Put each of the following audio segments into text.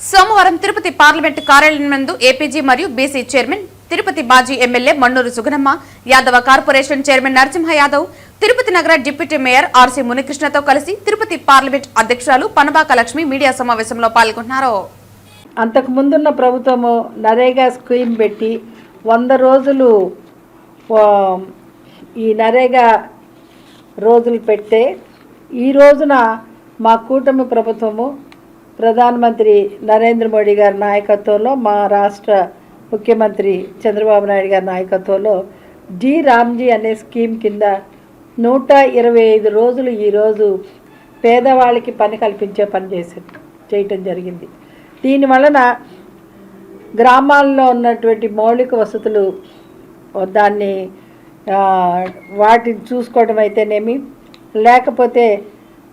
సోమవారం తిరుపతి పార్లమెంటు కార్యాలయం నందు ఏపీజీ మరియు BC chairman Tirupati Baji MLA Mannur Suganamma Yadava corporation chairman Narasimha Yadav Tirupati నగర డిప్యూటీ మేయర్ ఆర్సీ మునికృష్ణతో కలిసి తిరుపతి పార్లమెంట్ అధ్యక్షురాలు పనబాక లక్ష్మి మీడియా సమావేశంలో పాల్గొన్నారు అంతకు ముందున్న ప్రభుత్వము నరేగా స్కీమ్ పెట్టి వంద రోజులు ఈ నరేగా రోజులు పెడితే ఈ రోజున మా కూటమి ప్రభుత్వము ప్రధానమంత్రి నరేంద్ర మోడీ గారి నాయకత్వంలో మా రాష్ట్ర ముఖ్యమంత్రి చంద్రబాబు నాయుడు గారి నాయకత్వంలో జీ రామ్జీ అనే స్కీమ్ కింద నూట ఇరవై ఐదు రోజులు ఈరోజు పేదవాళ్ళకి పని కల్పించే పని చేసే చేయటం జరిగింది. దీని వలన గ్రామాల్లో ఉన్నటువంటి మౌలిక వసతులు దాన్ని వాటిని చూసుకోవడం అయితేనేమి లేకపోతే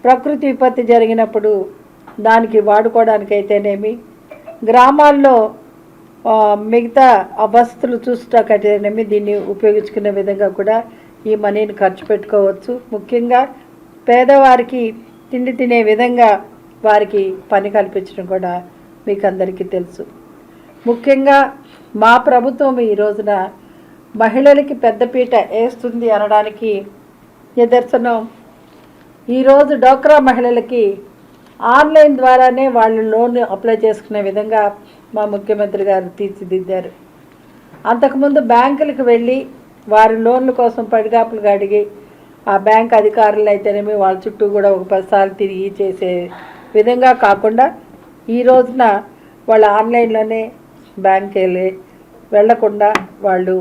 ప్రకృతి విపత్తి జరిగినప్పుడు దానికి వాడుకోవడానికైతేనేమి గ్రామాల్లో మిగతా ఆ వసతులు చూసుకోకైతేనేమి దీన్ని ఉపయోగించుకునే విధంగా కూడా ఈ మనీని ఖర్చు పెట్టుకోవచ్చు. ముఖ్యంగా పేదవారికి తిండి తినే విధంగా వారికి పని కల్పించడం కూడా మీకు అందరికీ తెలుసు. ముఖ్యంగా మా ప్రభుత్వం ఈ రోజున మహిళలకి పెద్దపీట వేస్తుంది అనడానికి నిదర్శనం. ఈరోజు డోక్రా మహిళలకి ఆన్లైన్ ద్వారానే వాళ్ళు లోన్ అప్లై చేసుకునే విధంగా మా ముఖ్యమంత్రి గారు తీర్చిదిద్దారు. అంతకుముందు బ్యాంకులకు వెళ్ళి వారి లోన్ల కోసం పడిగాపులు అడిగి ఆ బ్యాంక్ అధికారులు అయితేనేమి వాళ్ళ చుట్టూ కూడా ఒక పదిసార్లు తిరిగి చేసే విధంగా కాకుండా ఈ రోజున వాళ్ళు ఆన్లైన్లోనే బ్యాంక్ వెళ్ళి వెళ్ళకుండా వాళ్ళు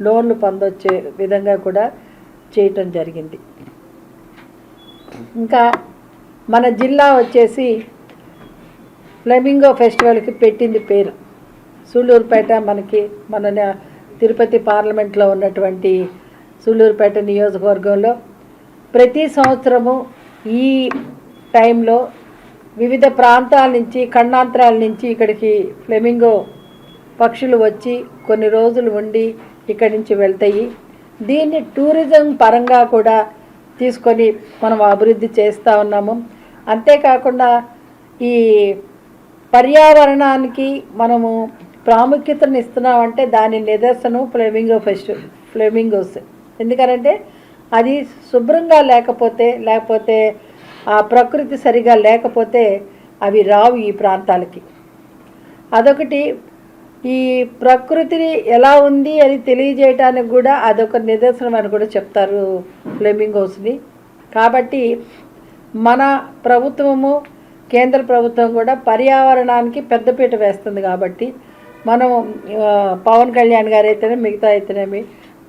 లోన్లు పొందొచ్చే విధంగా కూడా చేయటం జరిగింది. ఇంకా మన జిల్లా వచ్చేసి ఫ్లెమింగో ఫెస్టివల్కి పెట్టింది పేరు. సూళ్ళూరుపేట మనకి మన తిరుపతి పార్లమెంట్లో ఉన్నటువంటి సూళ్ళూరుపేట నియోజకవర్గంలో ప్రతి సంవత్సరము ఈ టైంలో వివిధ ప్రాంతాల నుంచి ఖండాంతరాల నుంచి ఇక్కడికి ఫ్లెమింగో పక్షులు వచ్చి కొన్ని రోజులు ఉండి ఇక్కడి నుంచి వెళ్తాయి. దీన్ని టూరిజం పరంగా కూడా తీసుకొని మనం అభివృద్ధి చేస్తూ ఉన్నాము. అంతేకాకుండా ఈ పర్యావరణానికి మనము ప్రాముఖ్యతను ఇస్తున్నామంటే దాని నిదర్శనం ఫ్లెమింగో ఫెస్ట్ ఫ్లెమింగోస్. ఎందుకనంటే అది శుభ్రంగా లేకపోతే లేకపోతే ఆ ప్రకృతి సరిగా లేకపోతే అవి రావు ఈ ప్రాంతాలకి. అదొకటి ఈ ప్రకృతిని ఎలా ఉంది అని తెలియజేయటానికి కూడా అదొక నిదర్శనం అని కూడా చెప్తారు ఫ్లెమింగోస్ని. కాబట్టి మన ప్రభుత్వము కేంద్ర ప్రభుత్వం కూడా పర్యావరణానికి పెద్దపీట వేస్తుంది కాబట్టి మనం పవన్ కళ్యాణ్ గారు అయితేనే మిగతా అయితేనేమి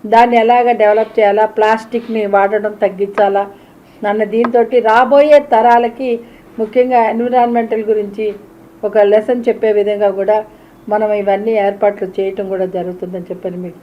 దాన్ని ఎలాగ డెవలప్ చేయాలా ప్లాస్టిక్ని వాడడం తగ్గించాలా నన్ను దీంతో రాబోయే తరాలకి ముఖ్యంగా ఎన్విరాన్మెంటల్ గురించి ఒక లెసన్ చెప్పే విధంగా కూడా మనం ఇవన్నీ ఏర్పాట్లు చేయటం కూడా జరుగుతుందని చెప్పని మీకు